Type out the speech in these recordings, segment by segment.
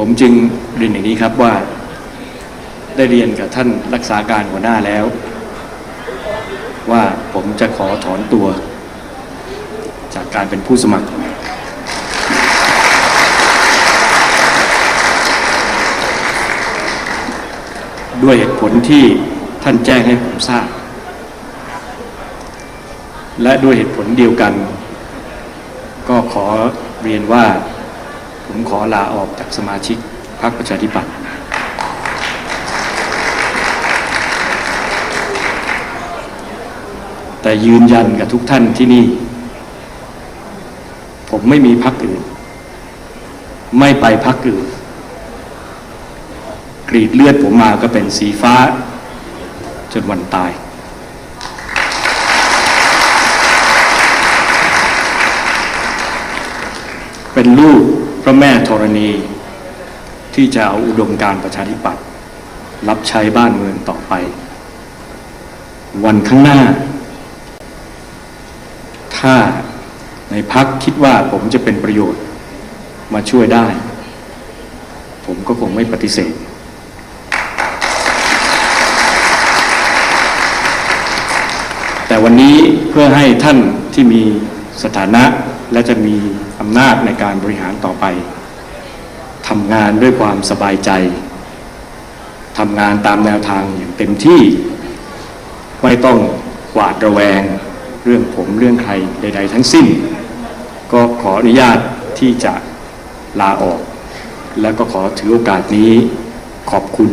ผมจึงเรียนอย่างนี้ครับว่า ได้เรียนกับท่านรักษาการหัวหน้าแล้ว ว่าผมจะขอถอนตัว จากการเป็นผู้สมัคร ด้วยเหตุผลที่ท่านแจ้งให้ผมทราบ และด้วยเหตุผลเดียวกัน ก็ขอเรียนว่า ผมขอลาออกจากสมาชิกพรรคประชาธิปัตย์แต่ยืนยันกับทุกท่านที่นี่ ผมไม่มีพรรคอื่น ไม่ไปพรรคอื่น กรีดเลือดผมมาก็เป็นสีฟ้า จนวันตาย เป็นลูก ระแม่ธรณี ที่จะเอาอุดมการประชาธิปัตย์รับใช้บ้านเมืองต่อไป วันข้างหน้า ถ้าในพักคิดว่าผมจะเป็นประโยชน์มาช่วยได้ ผมก็คงไม่ปฏิเสธ แต่วันนี้เพื่อให้ท่านที่มี สถานะและจะมีอำนาจในการบริหารต่อไปทำงานด้วยความสบายใจทำงานตามแนวทางอย่างเต็มที่ ไม่ต้องหวาดระแวงเรื่องผมเรื่องใครใด ๆ ทั้งสิ้น ก็ขออนุญาตที่จะลาออก แล้วก็ขอถือโอกาสนี้ขอบคุณ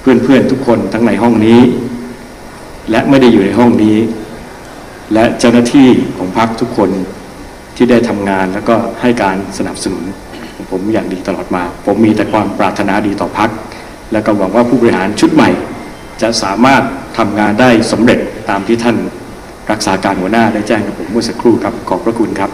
เพื่อนๆทุกคนทั้งในห้องนี้ และไม่ได้อยู่ในห้องนี้ และเจ้าหน้าที่ของพรรคทุกคนที่ได้ทำงานแล้วก็ให้การสนับสนุน ผมอย่างดีตลอดมา ผมมีแต่ความปรารถนาดีต่อพรรคและก็หวังว่าผู้บริหารชุดใหม่ จะสามารถทำงานได้สำเร็จตามที่ท่านรักษาการหัวหน้าได้แจ้งกับผมเมื่อสักครู่ครับขอบพระคุณครับ